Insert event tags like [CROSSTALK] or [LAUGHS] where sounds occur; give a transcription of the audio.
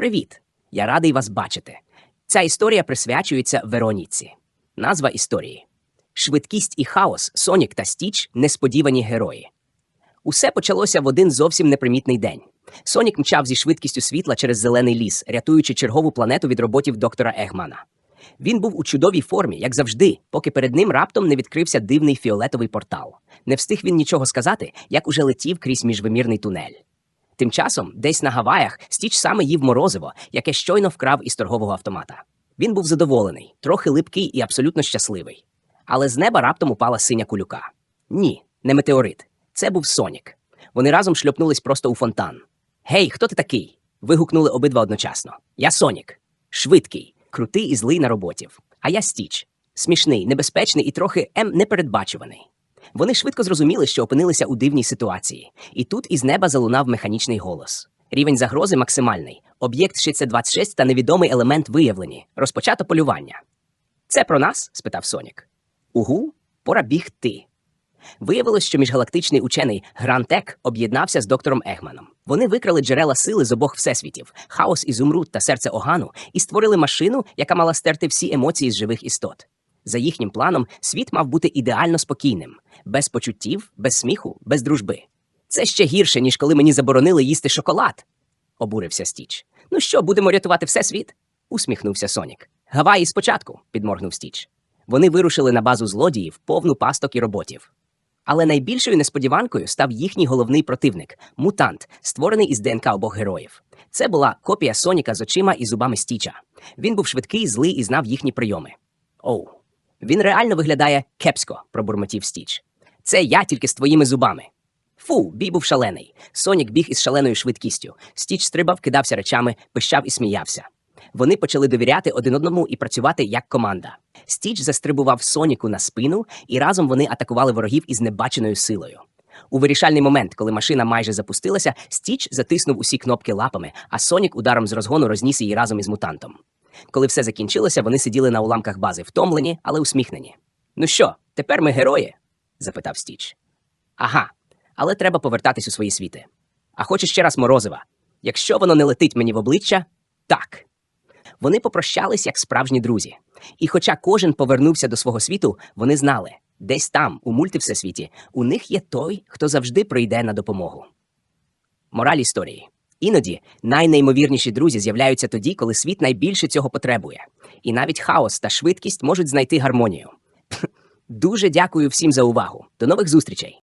Привіт! Я радий вас бачити. Ця історія присвячується Вероніці. Назва історії: Швидкість і хаос, Сонік та Стіч несподівані герої. Усе почалося в один зовсім непримітний день. Сонік мчав зі швидкістю світла через зелений ліс, рятуючи чергову планету від роботів доктора Егмана. Він був у чудовій формі, як завжди, поки перед ним раптом не відкрився дивний фіолетовий портал. Не встиг він нічого сказати, як уже летів крізь міжвимірний тунель. Тим часом, десь на Гаваях, Стіч саме їв морозиво, яке щойно вкрав із торгового автомата. Він був задоволений, трохи липкий і абсолютно щасливий. Але з неба раптом упала синя кулюка. Ні, не метеорит. Це був Сонік. Вони разом шльопнулись просто у фонтан. Гей, хто ти такий? вигукнули обидва одночасно. Я Сонік. Швидкий, крутий і злий на роботів. А я Стіч. Смішний, небезпечний і трохи ем непередбачуваний. Вони швидко зрозуміли, що опинилися у дивній ситуації, і тут із неба залунав механічний голос. Рівень загрози максимальний. Об'єкт 626 та невідомий елемент виявлені. Розпочато полювання. Це про нас? спитав Сонік. Угу, пора бігти. Виявилось, що міжгалактичний учений Грантек об'єднався з доктором Егманом. Вони викрали джерела сили з обох всесвітів хаос ізумруд та серце огану, і створили машину, яка мала стерти всі емоції з живих істот. За їхнім планом, світ мав бути ідеально спокійним, без почуттів, без сміху, без дружби. Це ще гірше, ніж коли мені заборонили їсти шоколад, обурився Стіч. Ну що, будемо рятувати всесвіт? усміхнувся Сонік. Гаваї спочатку, підморгнув Стіч. Вони вирушили на базу злодіїв, повну пасток і роботів. Але найбільшою несподіванкою став їхній головний противник мутант, створений із ДНК обох героїв. Це була копія Соніка з очима і зубами Стіча. Він був швидкий, злий і знав їхні прийоми. Оу, він реально виглядає кепсько, пробурмотів Стіч. Це я тільки з твоїми зубами. Фу, бій був шалений. Сонік біг із шаленою швидкістю. Стіч стрибав, кидався речами, пищав і сміявся. Вони почали довіряти один одному і працювати як команда. Стіч застрибував Соніку на спину, і разом вони атакували ворогів із небаченою силою. У вирішальний момент, коли машина майже запустилася, Стіч затиснув усі кнопки лапами, а Сонік ударом з розгону розніс її разом із мутантом. Коли все закінчилося, вони сиділи на уламках бази, втомлені, але усміхнені. Ну що, тепер ми герої? запитав Стіч. Ага, але треба повертатись у свої світи. А хочеш ще раз морозива. Якщо воно не летить мені в обличчя, так. Вони попрощались як справжні друзі. І хоча кожен повернувся до свого світу, вони знали, десь там, у мультивсесвіті, у них є той, хто завжди прийде на допомогу. Мораль історії. Іноді найнеймовірніші друзі з'являються тоді, коли світ найбільше цього потребує. І навіть хаос та швидкість можуть знайти гармонію. [LAUGHS] Дуже дякую всім за увагу. До нових зустрічей!